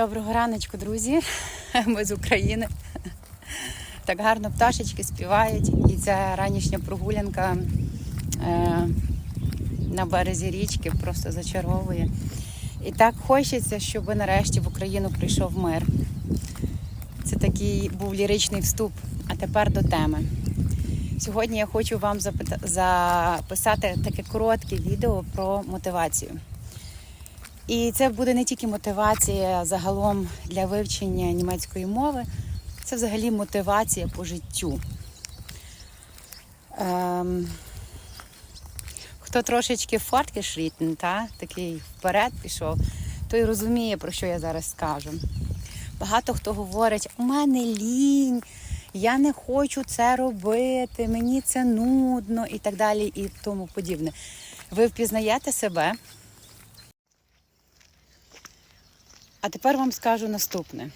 Доброго раночку, друзі. Ми з України. Так гарно пташечки співають. І ця ранішня прогулянка е, на березі річки просто зачаровує. І так хочеться, щоб нарешті в Україну прийшов мир. Це такий був ліричний вступ. А тепер до теми. Сьогодні я хочу вам записати таке коротке відео про мотивацію. І це буде не тільки мотивація загалом для вивчення німецької мови, це взагалі мотивація по життю. Ем, хто трошечки форткешрітен, та, такий вперед пішов, той розуміє, про що я зараз скажу. Багато хто говорить, у мене лінь, я не хочу це робити, мені це нудно і так далі, і тому подібне. Ви впізнаєте себе? А тепер вам скажу наступне: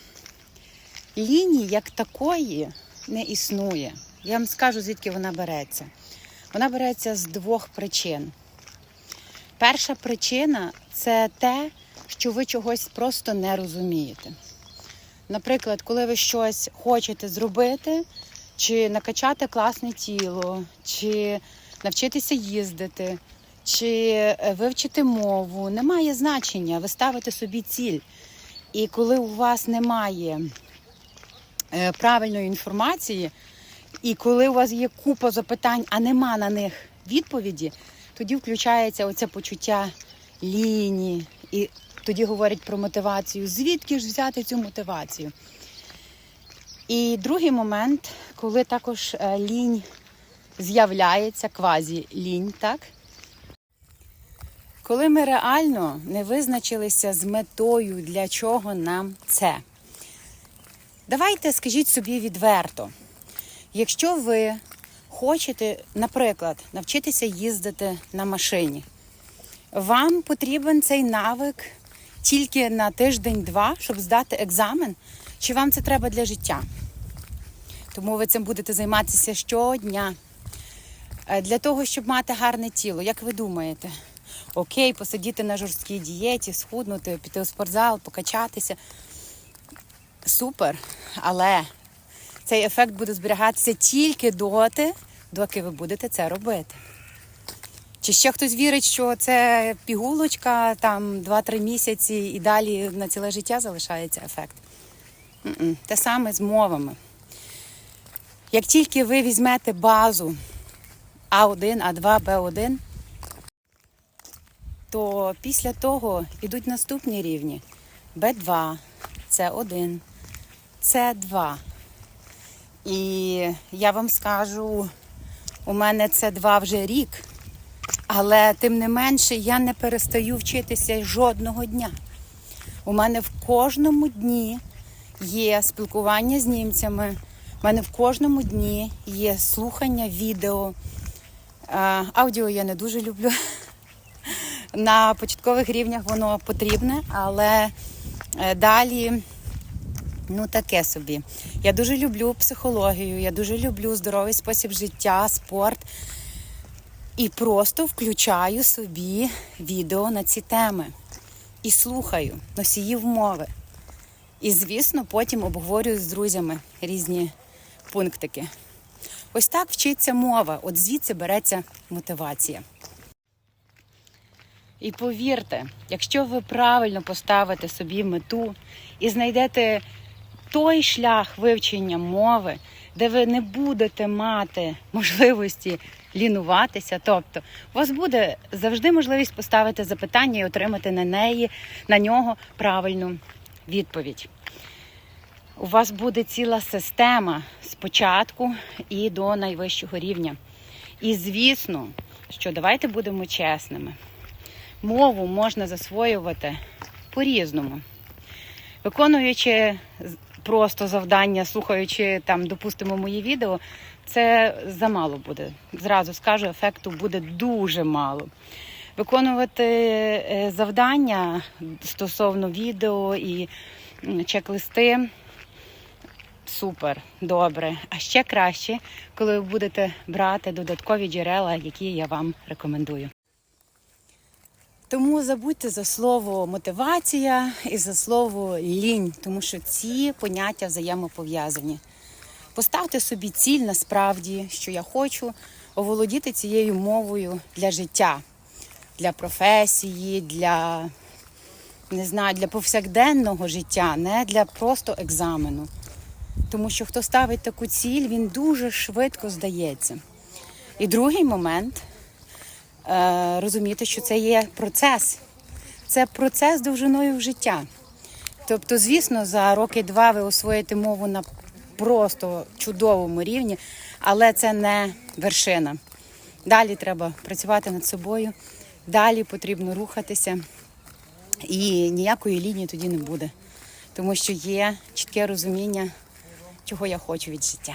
лінії як такої не існує. Я вам скажу, звідки вона береться. Вона береться з двох причин. Перша причина це те, що ви чогось просто не розумієте. Наприклад, коли ви щось хочете зробити, чи накачати класне тіло, чи навчитися їздити, чи е, вивчити мову, немає значення. Ви ставите собі ціль. І коли у вас немає е, правильної інформації, і коли у вас є купа запитань, а нема на них відповіді, тоді включається оце почуття лінії. І тоді говорять про мотивацію. Звідки ж взяти цю мотивацію? І другий момент, коли також е, лінь з'являється, квазі лінь, так? Коли ми реально не визначилися з метою, для чого нам це. Давайте скажіть собі відверто. Якщо ви хочете, наприклад, навчитися їздити на машині, вам потрібен цей навик тільки на тиждень-два, щоб здати екзамен, чи вам це треба для життя? Тому ви цим будете займатися щодня. Е, Для того, щоб мати гарне тіло, як ви думаєте? Окей, посидіти на жорсткій дієті, схуднути, піти у спортзал, покачатися. Супер. Але цей ефект буде зберігатися тільки доти, доки ви будете це робити. Чи ще хтось вірить, що це пігулочка, там 2-3 місяці і далі на ціле життя залишається ефект? Те саме з мовами. Як тільки ви візьмете базу А1, А2, Б1, то після того йдуть наступні рівні Б2, С1, С2. І я вам скажу, у мене С2 вже рік, але тим не менше я не перестаю вчитися жодного дня. У мене в кожному дні є спілкування з німцями, у мене в кожному дні є слухання відео. Аудіо я не дуже люблю. На початкових рівнях воно потрібне, але е, далі ну таке собі. Я дуже люблю психологію, я дуже люблю здоровий спосіб життя, спорт. І просто включаю собі відео на ці теми і слухаю носіїв мови. І, звісно, потім обговорюю з друзями різні пунктики. Ось так вчиться мова, от звідси береться мотивація. І повірте, якщо ви правильно поставите собі мету і знайдете той шлях вивчення мови, де ви не будете мати можливості лінуватися, тобто у вас буде завжди можливість поставити запитання і отримати на неї, на нього правильну відповідь. У вас буде ціла система спочатку і до найвищого рівня. І звісно, що давайте будемо чесними мову можна засвоювати по-різному. Виконуючи просто завдання, слухаючи там, допустимо, мої відео, це замало буде. Зразу скажу, ефекту буде дуже мало. Виконувати е, завдання стосовно відео і чек-листи супер, добре. А ще краще, коли ви будете брати додаткові джерела, які я вам рекомендую. Тому забудьте за слово мотивація і за слово лінь, тому що ці поняття взаємопов'язані. Поставте собі ціль насправді, що я хочу оволодіти цією мовою для життя, для професії, для не знаю, для повсякденного життя, не для просто екзамену. Тому що хто ставить таку ціль, він дуже швидко здається. І другий момент розуміти, що це є процес. Це процес довжиною в життя. Тобто, звісно, за роки-два ви освоїте мову на просто чудовому рівні, але це не вершина. Далі треба працювати над собою, далі потрібно рухатися, і ніякої лінії тоді не буде, тому що є чітке розуміння, чого я хочу від життя.